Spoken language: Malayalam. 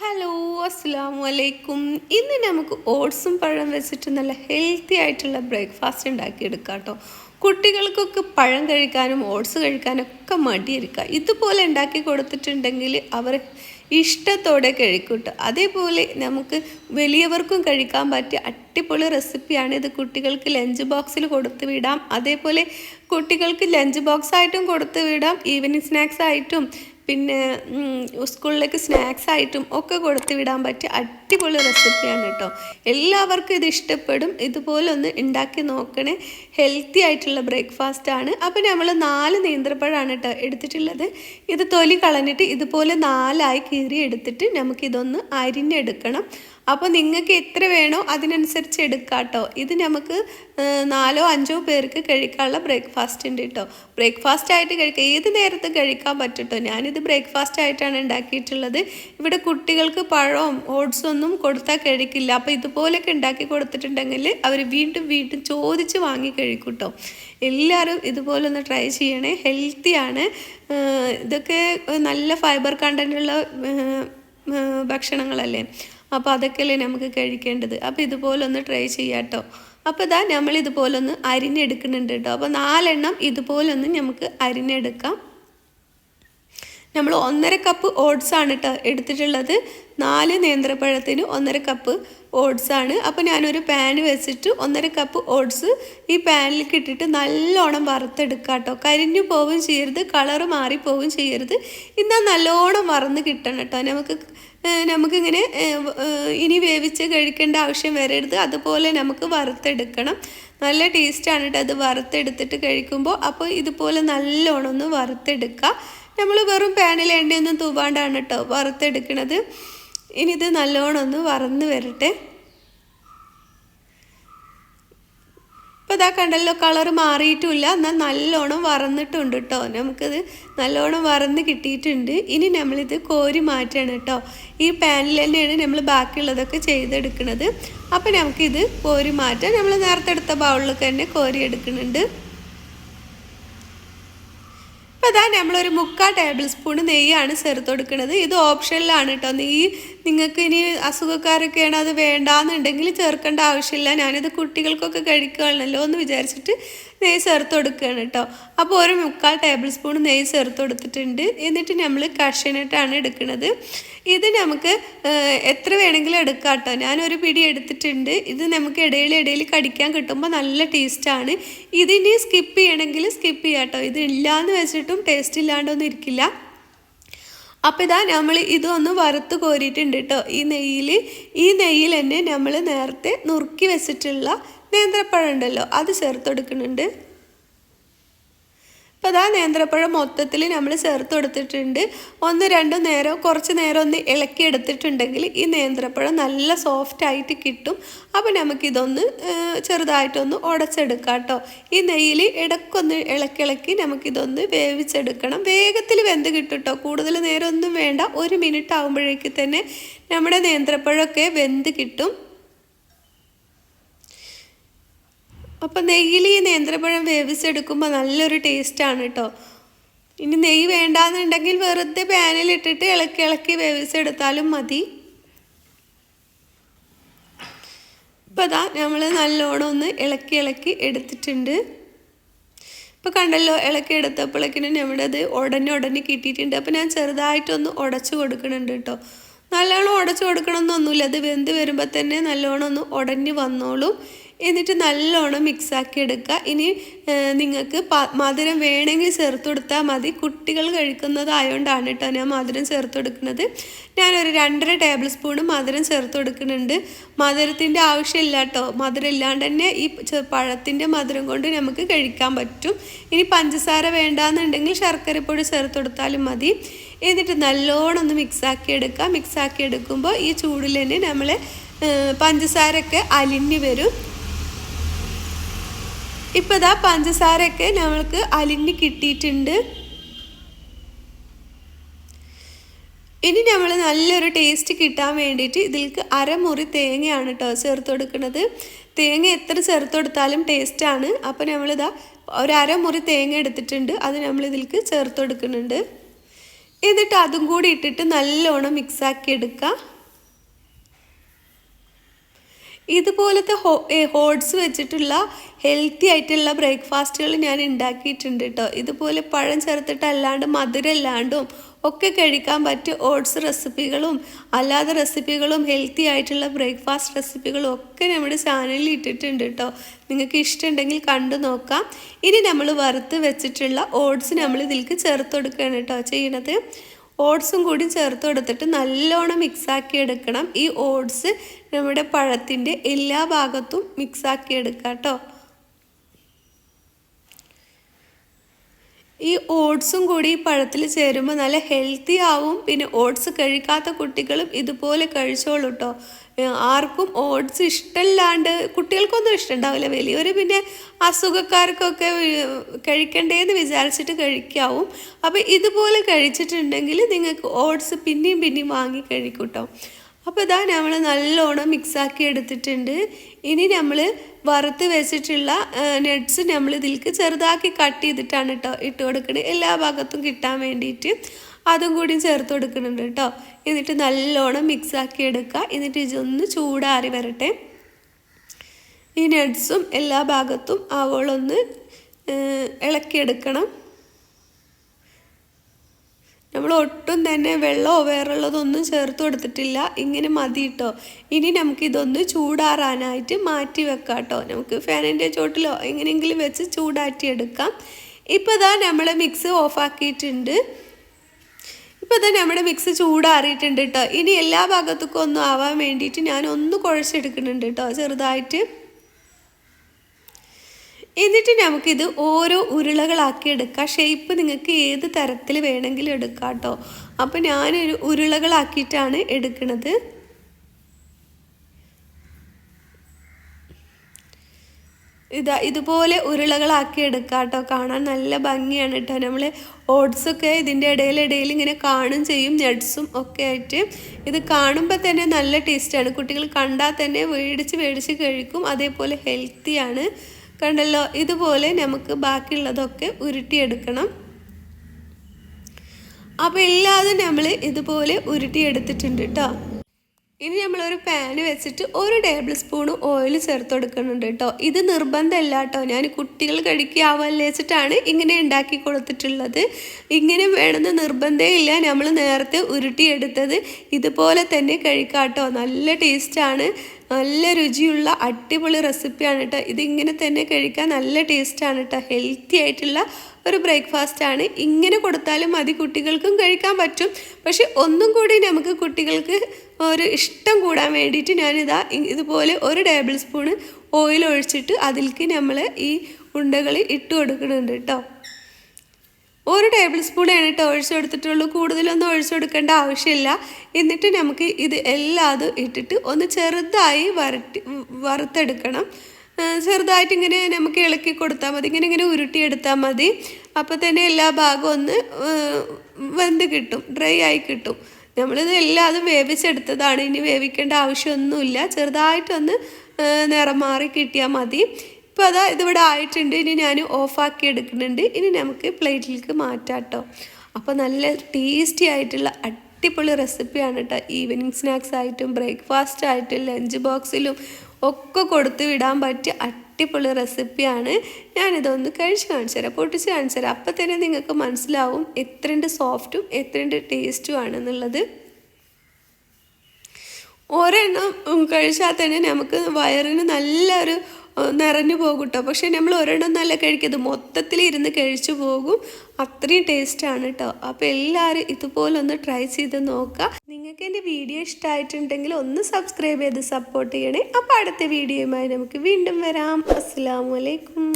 ഹലോ അസ്സാം വലൈക്കും ഇന്ന് നമുക്ക് ഓട്സും പഴം വെച്ചിട്ട് നല്ല ഹെൽത്തി ആയിട്ടുള്ള ബ്രേക്ക്ഫാസ്റ്റ് ഉണ്ടാക്കിയെടുക്കാം കേട്ടോ കുട്ടികൾക്കൊക്കെ പഴം കഴിക്കാനും ഓട്സ് കഴിക്കാനും ഒക്കെ മടിയിരിക്കുക ഇതുപോലെ ഉണ്ടാക്കി കൊടുത്തിട്ടുണ്ടെങ്കിൽ അവർ ഇഷ്ടത്തോടെ കഴിക്കും കേട്ടോ അതേപോലെ നമുക്ക് വലിയവർക്കും കഴിക്കാൻ പറ്റിയ അടിപൊളി റെസിപ്പിയാണ് ഇത്. കുട്ടികൾക്ക് ലഞ്ച് ബോക്സിൽ കൊടുത്തു വിടാം. അതേപോലെ കുട്ടികൾക്ക് ലഞ്ച് ബോക്സ് ആയിട്ടും കൊടുത്തു വിടാം. ഈവനിങ് സ്നാക്സ് ആയിട്ടും പിന്നെ സ്കൂളിലേക്ക് സ്നാക്സ് ആയിട്ടും ഒക്കെ കൊടുത്തു വിടാൻ പറ്റിയ അടിപൊളി റെസിപ്പിയാണ് കേട്ടോ എല്ലാവർക്കും ഇത് ഇഷ്ടപ്പെടും. ഇതുപോലെ ഒന്ന് ഉണ്ടാക്കി നോക്കണേ. ഹെൽത്തി ആയിട്ടുള്ള ബ്രേക്ക്ഫാസ്റ്റ് ആണ്. അപ്പോൾ നമ്മൾ നാല് നേന്ത്രപ്പഴമാണ് കേട്ടോ എടുത്തിട്ടുള്ളത്. ഇത് തൊലി കളഞ്ഞിട്ട് ഇതുപോലെ നാലായി കീറി എടുത്തിട്ട് നമുക്കിതൊന്ന് അരിഞ്ഞെടുക്കണം. അപ്പോൾ നിങ്ങൾക്ക് എത്ര വേണോ അതിനനുസരിച്ച് എടുക്കാം കേട്ടോ ഇത് നമുക്ക് നാലോ അഞ്ചോ പേർക്ക് കഴിക്കാനുള്ള ബ്രേക്ക്ഫാസ്റ്റ് ഉണ്ട് കേട്ടോ. ബ്രേക്ക്ഫാസ്റ്റ് ആയിട്ട് കഴിക്കാം ഏത് നേരത്തും കഴിക്കാൻ പറ്റും കേട്ടോ ഞാനിത് ബ്രേക്ക്ഫാസ്റ്റ് ആയിട്ടാണ് ഉണ്ടാക്കിയിട്ടുള്ളത്. ഇവിടെ കുട്ടികൾക്ക് പഴവും ഓട്സും ഒന്നും കൊടുത്താൽ കഴിക്കില്ല. അപ്പോൾ ഇതുപോലെയൊക്കെ ഉണ്ടാക്കി കൊടുത്തിട്ടുണ്ടെങ്കിൽ അവർ വീണ്ടും വീണ്ടും ചോദിച്ച് വാങ്ങി കഴിക്കും കേട്ടോ. എല്ലാവരും ഇതുപോലെ ഒന്ന് ട്രൈ ചെയ്യണേ. ഹെൽത്തിയാണ് ഇതൊക്കെ നല്ല ഫൈബർ കണ്ടന്റുള്ള ഭക്ഷണങ്ങളല്ലേ. അപ്പോൾ അതൊക്കെയല്ലേ നമുക്ക് കഴിക്കേണ്ടത്. അപ്പോൾ ഇതുപോലെ ഒന്ന് ട്രൈ ചെയ്യാം കേട്ടോ അപ്പോൾ ഇതാ നമ്മൾ ഇതുപോലൊന്ന് അരിഞ്ഞെടുക്കുന്നുണ്ട് കേട്ടോ. അപ്പോൾ നാലെണ്ണം ഇതുപോലൊന്ന് നമുക്ക് അരിഞ്ഞെടുക്കാം. നമ്മൾ ഒന്നര കപ്പ് ഓട്സ് ആണ് കേട്ടോ എടുത്തിട്ടുള്ളത്. നാല് നേന്ത്രപ്പഴത്തിന് ഒന്നര കപ്പ് ഓട്സ് ആണ്. അപ്പോൾ ഞാനൊരു പാൻ വെച്ചിട്ട് ഒന്നര കപ്പ് ഓട്സ് ഈ പാനിലേക്ക് ഇട്ടിട്ട് നല്ലോണം വറുത്തെടുക്കുക കേട്ടോ കരിഞ്ഞു പോവുകയും ചെയ്യരുത് കളറ് മാറിപ്പോവുകയും ചെയ്യരുത്. എന്നാൽ നല്ലോണം വറന്ന് കിട്ടണം കേട്ടോ നമുക്ക് നമുക്കിങ്ങനെ ഇനി വേവിച്ച് കഴിക്കേണ്ട ആവശ്യം വരരുത്. അതുപോലെ നമുക്ക് വറുത്തെടുക്കണം. നല്ല ടേസ്റ്റാണ് കേട്ടോ അത് വറുത്തെടുത്തിട്ട് കഴിക്കുമ്പോൾ അപ്പോൾ ഇതുപോലെ നല്ലോണം ഒന്ന് വറുത്തെടുക്കുക നമ്മൾ വെറും പാനിൽ എണ്ണയൊന്നും തൂവാണ്ടാണ് കേട്ടോ വറുത്തെടുക്കണത്. ഇനി ഇത് നല്ലോണം ഒന്ന് വറന്ന് വരട്ടെ. ഇപ്പം ഇതാ കണ്ടല്ലോ കളർ മാറിയിട്ടുമില്ല. എന്നാൽ നല്ലോണം വറന്നിട്ടുണ്ട് കേട്ടോ. നമുക്കിത് നല്ലോണം വറന്ന് കിട്ടിയിട്ടുണ്ട്. ഇനി നമ്മളിത് കോരി മാറ്റണം കേട്ടോ. ഈ പാനിൽ തന്നെയാണ് നമ്മൾ ബാക്കിയുള്ളതൊക്കെ ചെയ്തെടുക്കുന്നത്. അപ്പോൾ നമുക്കിത് കോരി മാറ്റാം. നമ്മൾ നേരത്തെ എടുത്ത ബൗളിലൊക്കെ തന്നെ കോരി എടുക്കുന്നുണ്ട്. അപ്പോൾ അതാ നമ്മളൊരു മുക്കാൽ ടേബിൾ സ്പൂൺ നെയ്യാണ് ചേർത്ത് കൊടുക്കുന്നത്. ഇത് ഓപ്ഷനിലാണ് കേട്ടോ. നെയ്യ് നിങ്ങൾക്ക് ഇനി അസുഖക്കാരൊക്കെയാണ് അത് വേണ്ടാന്നുണ്ടെങ്കിൽ ചേർക്കേണ്ട ആവശ്യമില്ല. ഞാനിത് കുട്ടികൾക്കൊക്കെ കഴിക്കുകയാണല്ലോ എന്ന് വിചാരിച്ചിട്ട് നെയ്യ് ചേർത്ത് കൊടുക്കുകയാണ് കേട്ടോ. അപ്പോൾ ഒരു മുക്കാൽ ടേബിൾ സ്പൂൺ നെയ്യ് ചേർത്ത് കൊടുത്തിട്ടുണ്ട്. എന്നിട്ട് നമ്മൾ കഷനിട്ടാണ് എടുക്കുന്നത്. ഇത് നമുക്ക് എത്ര വേണമെങ്കിലും എടുക്കാം കേട്ടോ. ഞാനൊരു പിടി എടുത്തിട്ടുണ്ട്. ഇത് നമുക്ക് ഇടയിൽ ഇടയിൽ കടിക്കാൻ കിട്ടുമ്പോൾ നല്ല ടേസ്റ്റാണ് ഇതിനി സ്കിപ്പ് ചെയ്യണമെങ്കിൽ സ്കിപ്പ് ചെയ്യാം കേട്ടോ. ഇത് ഇല്ലയെന്ന് വെച്ചിട്ടും ടേസ്റ്റ് ഇല്ലാണ്ടൊന്നും ഇരിക്കില്ല. അപ്പോൾ ഇതാ നമ്മൾ ഇതൊന്ന് വറുത്ത് കോരിയിട്ടുണ്ട് കേട്ടോ ഈ നെയ്യിൽ ഈ നെയ്യിൽ തന്നെ നമ്മൾ നേരത്തെ നുറുക്കി വെച്ചിട്ടുള്ള നേന്ത്രപ്പഴം ഉണ്ടല്ലോ അത് ചേർത്ത് കൊടുക്കുന്നുണ്ട് അപ്പോൾ അതാ നേന്ത്രപ്പഴം മൊത്തത്തിൽ നമ്മൾ ചേർത്ത് കൊടുത്തിട്ടുണ്ട്. ഒന്ന് രണ്ട് നേരം കുറച്ച് നേരം ഒന്ന് ഇളക്കി എടുത്തിട്ടുണ്ടെങ്കിൽ ഈ നേന്ത്രപ്പഴം നല്ല സോഫ്റ്റ് ആയിട്ട് കിട്ടും. അപ്പോൾ നമുക്കിതൊന്ന് ചെറുതായിട്ടൊന്ന് ഉടച്ചെടുക്കാം കേട്ടോ. ഈ നെയ്യിൽ ഇടക്കൊന്ന് ഇളക്കി ഇളക്കി നമുക്കിതൊന്ന് വേവിച്ചെടുക്കണം. വേഗത്തിൽ വെന്ത് കിട്ടും കേട്ടോ. കൂടുതൽ നേരമൊന്നും വേണ്ട. ഒരു മിനിറ്റ് ആകുമ്പോഴേക്ക് തന്നെ നമ്മുടെ നേന്ത്രപ്പഴമൊക്കെ വെന്ത് കിട്ടും. അപ്പം നെയ്യിൽ ഈ നേന്ത്രപ്പഴം വേവിച്ചെടുക്കുമ്പോൾ നല്ലൊരു ടേസ്റ്റാണ് കേട്ടോ ഇനി നെയ്യ് വേണ്ടാന്നുണ്ടെങ്കിൽ വെറുതെ പാനിലിട്ടിട്ട് ഇളക്കി ഇളക്കി വേവിച്ചെടുത്താലും മതി. ഇപ്പം അതാ നമ്മൾ നല്ലോണം ഒന്ന് ഇളക്കി ഇളക്കി എടുത്തിട്ടുണ്ട്. ഇപ്പം കണ്ടല്ലോ ഇളക്കി എടുത്തപ്പോഴേക്കിനും നമ്മുടെ അത് ഉടനെ ഉടനെ കിട്ടിയിട്ടുണ്ട്. അപ്പം ഞാൻ ചെറുതായിട്ടൊന്ന് ഉടച്ചു കൊടുക്കുന്നുണ്ട് കേട്ടോ നല്ലോണം ഉടച്ചു കൊടുക്കണമെന്നൊന്നുമില്ല അത് വെന്ത് വരുമ്പോൾ തന്നെ നല്ലോണം ഒന്ന് ഉടഞ്ഞ് വന്നോളും. എന്നിട്ട് നല്ലോണം മിക്സാക്കി എടുക്കുക. ഇനി നിങ്ങൾക്ക് മധുരം വേണമെങ്കിൽ ചേർത്ത് കൊടുത്താൽ മതി. കുട്ടികൾ കഴിക്കുന്നതായതുകൊണ്ടാണ് കേട്ടോ ഞാൻ മധുരം ചേർത്ത് കൊടുക്കുന്നത്. ഞാനൊരു രണ്ടര ടേബിൾ സ്പൂൺ മധുരം ചേർത്ത് കൊടുക്കുന്നുണ്ട്. മധുരത്തിന്റെ ആവശ്യമില്ല കേട്ടോ മധുരം ഇല്ലാണ്ട് തന്നെ ഈ പഴത്തിന്റെ മധുരം കൊണ്ട് നമുക്ക് കഴിക്കാൻ പറ്റും. ഇനി പഞ്ചസാര വേണ്ടാന്നുണ്ടെങ്കിൽ ശർക്കരപ്പൊടി ചേർത്ത് കൊടുത്താലും മതി. എന്നിട്ട് നല്ലോണം ഒന്ന് മിക്സാക്കി എടുക്കുക. മിക്സാക്കി എടുക്കുമ്പോൾ ഈ ചൂടിൽ തന്നെ നമ്മൾ പഞ്ചസാരയൊക്കെ അലിഞ്ഞ് വരും. ഇപ്പം ഇതാ പഞ്ചസാരയൊക്കെ നമ്മൾക്ക് അലിഞ്ഞ് കിട്ടിയിട്ടുണ്ട്. ഇനി നമ്മൾ നല്ലൊരു ടേസ്റ്റ് കിട്ടാൻ വേണ്ടിയിട്ട് ഇതിലേക്ക് അരമുറി തേങ്ങയാണ് കേട്ടോ ചേർത്ത് കൊടുക്കുന്നത്. തേങ്ങ എത്ര ചേർത്ത് കൊടുത്താലും ടേസ്റ്റാണ് അപ്പോൾ നമ്മളിതാ ഒരു അരമുറി തേങ്ങ എടുത്തിട്ടുണ്ട്. അത് നമ്മൾ ഇതിലേക്ക് ചേർത്ത് കൊടുക്കുന്നുണ്ട്. എന്നിട്ട് അതും കൂടി ഇട്ടിട്ട് നല്ലോണം മിക്സാക്കി എടുക്കുക ഇതുപോലത്തെ ഹോ ഹോട്ട്സ് വെച്ചിട്ടുള്ള ഹെൽത്തി ആയിട്ടുള്ള ബ്രേക്ക്ഫാസ്റ്റുകൾ ഞാൻ ഉണ്ടാക്കിയിട്ടുണ്ട് കേട്ടോ ഇതുപോലെ പഴം ചേർത്തിട്ട് അല്ലാണ്ട് മധുരം അല്ലാണ്ടും ഒക്കെ കഴിക്കാൻ പറ്റിയ ഓട്സ് റെസിപ്പികളും അല്ലാതെ റെസിപ്പികളും ഹെൽത്തി ആയിട്ടുള്ള ബ്രേക്ക്ഫാസ്റ്റ് റെസിപ്പികളും ഒക്കെ നമ്മുടെ ചാനലിൽ ഇട്ടിട്ടുണ്ട് കേട്ടോ നിങ്ങൾക്ക് ഇഷ്ടമുണ്ടെങ്കിൽ കണ്ടു നോക്കാം. ഇനി നമ്മൾ വറുത്ത് വെച്ചിട്ടുള്ള ഓട്സ് നമ്മൾ ഇതിലേക്ക് ചേർത്ത് കൊടുക്കുകയാണ് കേട്ടോ ചെയ്യണത്. ഓട്സും കൂടി ചേർത്ത് കൊടുത്തിട്ട് നല്ലോണം മിക്സാക്കി എടുക്കണം. ഈ ഓട്സ് നമ്മുടെ പഴത്തിന്റെ എല്ലാ ഭാഗത്തും മിക്സാക്കി എടുക്കാം കേട്ടോ ഈ ഓട്സും കൂടി ഈ പഴത്തിൽ ചേരുമ്പോൾ നല്ല ഹെൽത്തി ആവും. പിന്നെ ഓട്സ് കഴിക്കാത്ത കുട്ടികളും ഇതുപോലെ കഴിച്ചോളൂ കേട്ടോ ആർക്കും ഓട്സ് ഇഷ്ടമല്ലാണ്ട് കുട്ടികൾക്കൊന്നും ഇഷ്ടമുണ്ടാവില്ല വലിയവർ പിന്നെ അസുഖക്കാർക്കൊക്കെ കഴിക്കണ്ടേന്ന് വിചാരിച്ചിട്ട് കഴിക്കാവും. അപ്പോൾ ഇതുപോലെ കഴിച്ചിട്ടുണ്ടെങ്കിൽ നിങ്ങൾക്ക് ഓട്സ് പിന്നെയും പിന്നെയും വാങ്ങി കഴിക്കൂട്ടോ. അപ്പോൾ ഇതാ നമ്മൾ നല്ലോണം മിക്സാക്കി എടുത്തിട്ടുണ്ട്. ഇനി നമ്മൾ വറുത്ത് വെച്ചിട്ടുള്ള നട്ട്സ് നമ്മൾ ഇതിലേക്ക് ചെറുതാക്കി കട്ട് ചെയ്തിട്ടാണ് കേട്ടോ ഇട്ട് കൊടുക്കുന്നത് എല്ലാ ഭാഗത്തും കിട്ടാൻ വേണ്ടിയിട്ട് അതും കൂടി ചേർത്ത് കൊടുക്കുന്നുണ്ട് കേട്ടോ. എന്നിട്ട് നല്ലോണം മിക്സാക്കി എടുക്കുക. എന്നിട്ട് ഇതൊന്ന് ചൂടാറി വരട്ടെ. ഈ നട്ട്സും എല്ലാ ഭാഗത്തും ആവോളൊന്ന് ഇളക്കിയെടുക്കണം. നമ്മൾ ഒട്ടും തന്നെ വെള്ളമോ വേറുള്ളതൊന്നും ചേർത്ത് കൊടുത്തിട്ടില്ല. ഇങ്ങനെ മതി കേട്ടോ. ഇനി നമുക്കിതൊന്ന് ചൂടാറാനായിട്ട് മാറ്റി വെക്കാം കേട്ടോ. നമുക്ക് ഫാനിന്റെ ചോട്ടിലോ എങ്ങനെയെങ്കിലും വെച്ച് ചൂടാറ്റിയെടുക്കാം. ഇപ്പോൾ ഇതാ നമ്മൾ മിക്സ് ഓഫാക്കിയിട്ടുണ്ട് ഇപ്പോൾ തന്നെ നമ്മുടെ മിക്സ് ചൂടാറിയിട്ടുണ്ട് കേട്ടോ ഇനി എല്ലാ ഭാഗത്തേക്കും ഒന്നും ആവാൻ വേണ്ടിയിട്ട് ഞാൻ ഒന്ന് കുഴച്ചെടുക്കുന്നുണ്ട് കേട്ടോ ചെറുതായിട്ട്. എന്നിട്ട് നമുക്കിത് ഓരോ ഉരുളകളാക്കി എടുക്കാം ഷേപ്പ് നിങ്ങൾക്ക് ഏത് തരത്തിൽ വേണമെങ്കിലും എടുക്കാം കേട്ടോ അപ്പോൾ ഞാനൊരു ഉരുളകളാക്കിയിട്ടാണ് എടുക്കുന്നത്. ഇതാ ഇതുപോലെ ഉരുളകളാക്കി എടുക്കാം കേട്ടോ കാണാൻ നല്ല ഭംഗിയാണ് കേട്ടോ. നമ്മൾ ഓട്സൊക്കെ ഇതിന്റെ ഇടയിലിടയിൽ ഇങ്ങനെ കാണും ചെയ്യും നട്ട്സും ഒക്കെ ആയിട്ട്. ഇത് കാണുമ്പോൾ തന്നെ നല്ല ടേസ്റ്റാണ് കുട്ടികൾ കണ്ടാൽ തന്നെ മേടിച്ച് മേടിച്ച് കഴിക്കും. അതേപോലെ ഹെൽത്തിയാണ് കണ്ടല്ലോ? ഇതുപോലെ നമുക്ക് ബാക്കിയുള്ളതൊക്കെ ഉരുട്ടിയെടുക്കണം. അപ്പോൾ എല്ലാതും നമ്മൾ ഇതുപോലെ ഉരുട്ടിയെടുത്തിട്ടുണ്ട് കേട്ടോ. ഇനി നമ്മളൊരു പാന് വെച്ചിട്ട് ഒരു ടേബിൾ സ്പൂൺ ഓയിൽ ചേർത്ത് കൊടുക്കുന്നുണ്ട് കേട്ടോ ഇത് നിർബന്ധമല്ല കേട്ടോ ഞാൻ കുട്ടികൾ കഴിക്കാവല്ലേ വെച്ചിട്ടാണ് ഇങ്ങനെ ഉണ്ടാക്കി കൊടുത്തിട്ടുള്ളത്. ഇങ്ങനെ വേണമെന്ന് നിർബന്ധേ ഇല്ല നമ്മൾ നേരത്തെ ഉരുട്ടിയെടുത്തത് ഇതുപോലെ തന്നെ കഴിക്കാം കേട്ടോ നല്ല ടേസ്റ്റാണ് നല്ല രുചിയുള്ള അടിപൊളി റെസിപ്പിയാണ് കേട്ടോ ഇതിങ്ങനെ തന്നെ കഴിക്കാൻ നല്ല ടേസ്റ്റാണ് കേട്ടോ ഹെൽത്തി ആയിട്ടുള്ള ഒരു ബ്രേക്ക്ഫാസ്റ്റ് ആണ്. ഇങ്ങനെ കൊടുത്താലും മതി. കുട്ടികൾക്കും കഴിക്കാൻ പറ്റും. പക്ഷെ ഒന്നും കൂടി നമുക്ക് കുട്ടികൾക്ക് ഒരു ഇഷ്ടം കൂടാൻ വേണ്ടിയിട്ട് ഞാനിതാ ഇതുപോലെ ഒരു ടേബിൾ സ്പൂണ് ഓയിൽ ഒഴിച്ചിട്ട് അതിലേക്ക് നമ്മൾ ഈ ഉണ്ടകൾ ഇട്ട് കൊടുക്കുന്നുണ്ട് കേട്ടോ ഒരു ടേബിൾ സ്പൂണാണ് കേട്ടോ ഒഴിച്ചു കൊടുത്തിട്ടുള്ളൂ. കൂടുതലൊന്നും ഒഴിച്ചു കൊടുക്കേണ്ട ആവശ്യമില്ല. എന്നിട്ട് നമുക്ക് ഇത് എല്ലാതും ഇട്ടിട്ട് ഒന്ന് ചെറുതായി വരട്ടി വറുത്തെടുക്കണം. ചെറുതായിട്ട് ഇങ്ങനെ നമുക്ക് ഇളക്കി കൊടുത്താൽ മതി ഇങ്ങനെ ഇങ്ങനെ ഉരുട്ടിയെടുത്താൽ മതി. അപ്പോൾ തന്നെ എല്ലാ ഭാഗവും ഒന്ന് വെന്ത് കിട്ടും ഡ്രൈ ആയി കിട്ടും. നമ്മളിത് എല്ലാതും വേവിച്ചെടുത്തതാണ്. ഇനി വേവിക്കേണ്ട ആവശ്യമൊന്നുമില്ല. ചെറുതായിട്ടൊന്ന് നിറം മാറി കിട്ടിയാൽ മതി. ഇപ്പോൾ അതാ ഇതിവിടെ ആയിട്ടുണ്ട്. ഇനി ഞാൻ ഓഫാക്കി എടുക്കുന്നുണ്ട്. ഇനി നമുക്ക് പ്ലേറ്റിലേക്ക് മാറ്റാം കേട്ടോ അപ്പോൾ നല്ല ടേസ്റ്റി ആയിട്ടുള്ള അടിപൊളി റെസിപ്പിയാണ് കേട്ടോ ഈവനിങ് സ്നാക്സ് ആയിട്ടും ബ്രേക്ക്ഫാസ്റ്റ് ആയിട്ടും ലഞ്ച് ബോക്സിലും ഒക്കെ കൊടുത്തു വിടാൻ പറ്റിയ അടിപൊളി റെസിപ്പിയാണ് ഞാനിതൊന്ന് കഴിച്ച് കാണിച്ചു തരാം. പൊട്ടിച്ച് കാണിച്ചു തരാം. അപ്പം തന്നെ നിങ്ങൾക്ക് മനസ്സിലാവും എത്രണ്ട് സോഫ്റ്റും എത്രണ്ട് ടേസ്റ്റും ആണെന്നുള്ളത്. ഒരെണ്ണം കഴിച്ചാൽ തന്നെ നമുക്ക് വയറിന് നല്ലൊരു നിറഞ്ഞു പോകും കേട്ടോ പക്ഷേ നമ്മൾ ഒരെണ്ണം നല്ല മൊത്തത്തിൽ ഇരുന്ന് കഴിച്ചു പോകും. അത്രയും ടേസ്റ്റാണ് കേട്ടോ അപ്പോൾ എല്ലാവരും ഇതുപോലെ ഒന്ന് ട്രൈ ചെയ്ത് നോക്കുക നിങ്ങൾക്ക് എന്റെ വീഡിയോ ഇഷ്ടമായിട്ടുണ്ടെങ്കിൽ ഒന്ന് സബ്സ്ക്രൈബ് ചെയ്ത് സപ്പോർട്ട് ചെയ്യണേ. അപ്പോൾ അടുത്ത വീഡിയോയുമായി നമുക്ക് വീണ്ടും വരാം. അസ്സാം വലൈക്കും